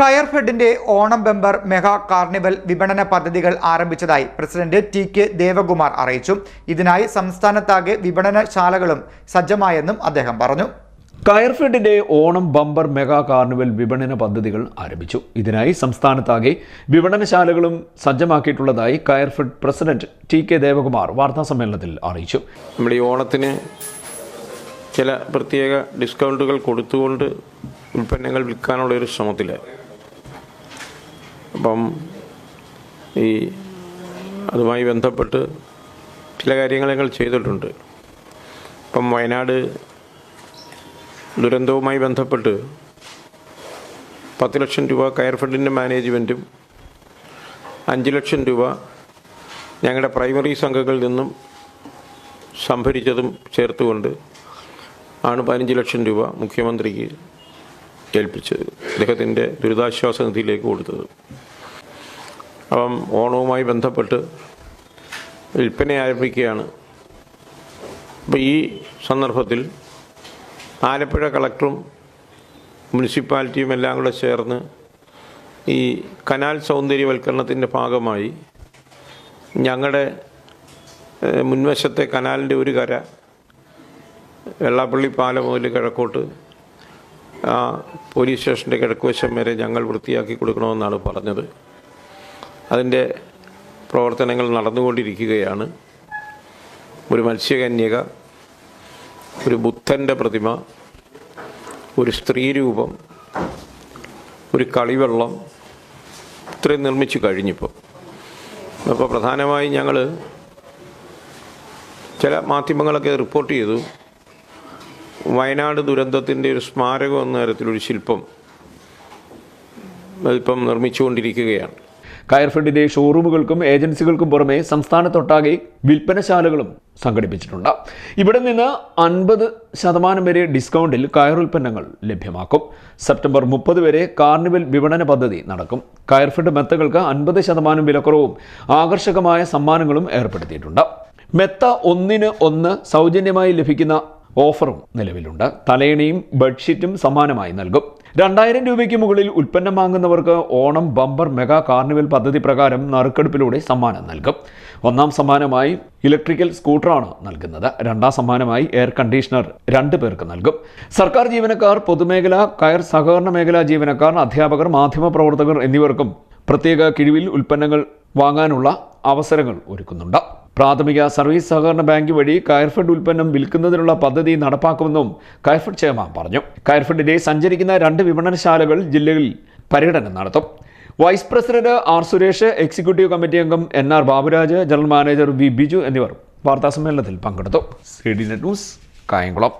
കയർഫെഡിന്റെ Onam bumper mega carnival വിപണന പദ്ധതികൾ ആരംഭിച്ചതായി പ്രസിഡന്റ് ടി കെ ദേവകുമാർ അറിയിച്ചു. ഇതിനായി സംസ്ഥാനത്താകെ വിപണനശാലകളും സജ്ജമായെന്നും അദ്ദേഹം പറഞ്ഞു. കയർഫെഡിന്റെ ഓണം ബമ്പർ മെഗാ കാർണിവൽ വിപണന പദ്ധതികൾ ആരംഭിച്ചു. ഇതിനായി സംസ്ഥാനത്താകെ വിപണനശാലകളും സജ്ജമാക്കിയിട്ടുള്ളതായി Coirfed president T K Devakumar വാർത്താ സമ്മേളനത്തിൽ അറിയിച്ചു. നമ്മൾ ഈ ഓണത്തിന് ചില പ്രത്യേക ഡിസ്കൗണ്ടുകൾ കൊടുത്തുകൊണ്ട് ഉൽപ്പന്നങ്ങൾ വിൽക്കാനുള്ള ഒരു ശ്രമത്തിലാണ് അപ്പം ഈ അതുമായി ബന്ധപ്പെട്ട് ചില കാര്യങ്ങൾ ഞങ്ങൾ ചെയ്തിട്ടുണ്ട്. ഇപ്പം വയനാട് ദുരന്തവുമായി ബന്ധപ്പെട്ട് പത്ത് ലക്ഷം രൂപ കയർ ഫണ്ടിന്റെ മാനേജ്മെന്റും അഞ്ച് ലക്ഷം രൂപ ഞങ്ങളുടെ പ്രൈമറി സംഘങ്ങളിൽ നിന്നും സംഭരിച്ചതും ചേർത്തുകൊണ്ട് ആണ് പതിനഞ്ച് ലക്ഷം രൂപ മുഖ്യമന്ത്രിക്ക് ഏൽപ്പിച്ചത്. അദ്ദേഹത്തിന്റെ ദുരിതാശ്വാസ നിധിയിലേക്ക് കൊടുത്തത്. അപ്പം ഓണവുമായി ബന്ധപ്പെട്ട് വിൽപ്പന ആരംഭിക്കുകയാണ്. അപ്പോൾ ഈ സന്ദർഭത്തിൽ ആലപ്പുഴ കളക്ടറും മുനിസിപ്പാലിറ്റിയും എല്ലാം കൂടെ ചേർന്ന് ഈ കനാൽ സൗന്ദര്യവൽക്കരണത്തിന്റെ ഭാഗമായി ഞങ്ങളുടെ മുൻവശത്തെ കനാലിന്റെ ഒരു കര വെള്ളാപ്പള്ളി പാലം മുതൽ കിഴക്കോട്ട് ആ പോലീസ് സ്റ്റേഷന്റെ കിഴക്കുവശം വരെ ഞങ്ങൾ വൃത്തിയാക്കി കൊടുക്കണമെന്നാണ് പറഞ്ഞത്. അതിന്റെ പ്രവർത്തനങ്ങൾ നടന്നുകൊണ്ടിരിക്കുകയാണ്. ഒരു മത്സ്യകന്യക ഒരു ബുദ്ധന്റെ പ്രതിമ ഒരു സ്ത്രീരൂപം ഒരു കളിവെള്ളം ഇത്രയും നിർമ്മിച്ചു കഴിഞ്ഞിപ്പോൾ അപ്പോൾ പ്രധാനമായും ഞങ്ങൾ ചില മാധ്യമങ്ങളൊക്കെ റിപ്പോർട്ട് ചെയ്തു. വയനാട് ദുരന്തത്തിന്റെ ഒരു സ്മാരകം എന്ന തരത്തിലൊരു ശില്പം ഇപ്പം നിർമ്മിച്ചുകൊണ്ടിരിക്കുകയാണ്. കയർഫെഡിന്റെ ഷോറൂമുകൾക്കും ഏജൻസികൾക്കും പുറമെ സംസ്ഥാനത്തൊട്ടാകെ വിൽപ്പനശാലകളും സംഘടിപ്പിച്ചിട്ടുണ്ട്. ഇവിടെ നിന്ന് അൻപത് ശതമാനം വരെ ഡിസ്കൗണ്ടിൽ കയർ ഉൽപ്പന്നങ്ങൾ ലഭ്യമാക്കും. സെപ്റ്റംബർ മുപ്പത് വരെ കാർണിവൽ വിപണന പദ്ധതി നടക്കും. കയർഫെഡ് മെത്തകൾക്ക് അൻപത് ശതമാനം വിലക്കുറവും ആകർഷകമായ സമ്മാനങ്ങളും ഏർപ്പെടുത്തിയിട്ടുണ്ട്. മെത്ത ഒന്നിന് ഒന്ന് സൗജന്യമായി ലഭിക്കുന്ന ഓഫറും നിലവിലുണ്ട്. തലേണിയും ബെഡ്ഷീറ്റും സമ്മാനമായി നൽകും. രണ്ടായിരം രൂപയ്ക്ക് മുകളിൽ ഉൽപ്പന്നം വാങ്ങുന്നവർക്ക് ഓണം ബമ്പർ മെഗാ കാർണിവൽ പദ്ധതി പ്രകാരം നറുക്കെടുപ്പിലൂടെ സമ്മാനം നൽകും. ഒന്നാം സമ്മാനമായി ഇലക്ട്രിക്കൽ സ്കൂട്ടറാണ് നൽകുന്നത്. രണ്ടാം സമ്മാനമായി എയർ കണ്ടീഷണർ രണ്ടു പേർക്ക് നൽകും. സർക്കാർ ജീവനക്കാർ പൊതുമേഖല കയർ സഹകരണ മേഖലാ ജീവനക്കാർ അധ്യാപകർ മാധ്യമപ്രവർത്തകർ എന്നിവർക്കും പ്രത്യേക കിഴിവിൽ ഉൽപ്പന്നങ്ങൾ വാങ്ങാനുള്ള അവസരങ്ങൾ ഒരുക്കുന്നുണ്ട്. പ്രാഥമിക സർവീസ് സഹകരണ ബാങ്ക് വഴി കയർഫെഡ് ഉൽപ്പന്നം വിൽക്കുന്നതിനുള്ള പദ്ധതി നടപ്പാക്കുമെന്നും കയർഫെഡ് ചെയർമാൻ പറഞ്ഞു. കയർഫെഡിലെ സഞ്ചരിക്കുന്ന രണ്ട് വിപണനശാലകൾ ജില്ലയിൽ പര്യടനം നടത്തും. Vice president R Suresh executive committee അംഗം N R Baburaj general manager V Biju എന്നിവർ വാർത്താസമ്മേളനത്തിൽ പങ്കെടുത്തു. C D net news Kayamkulam.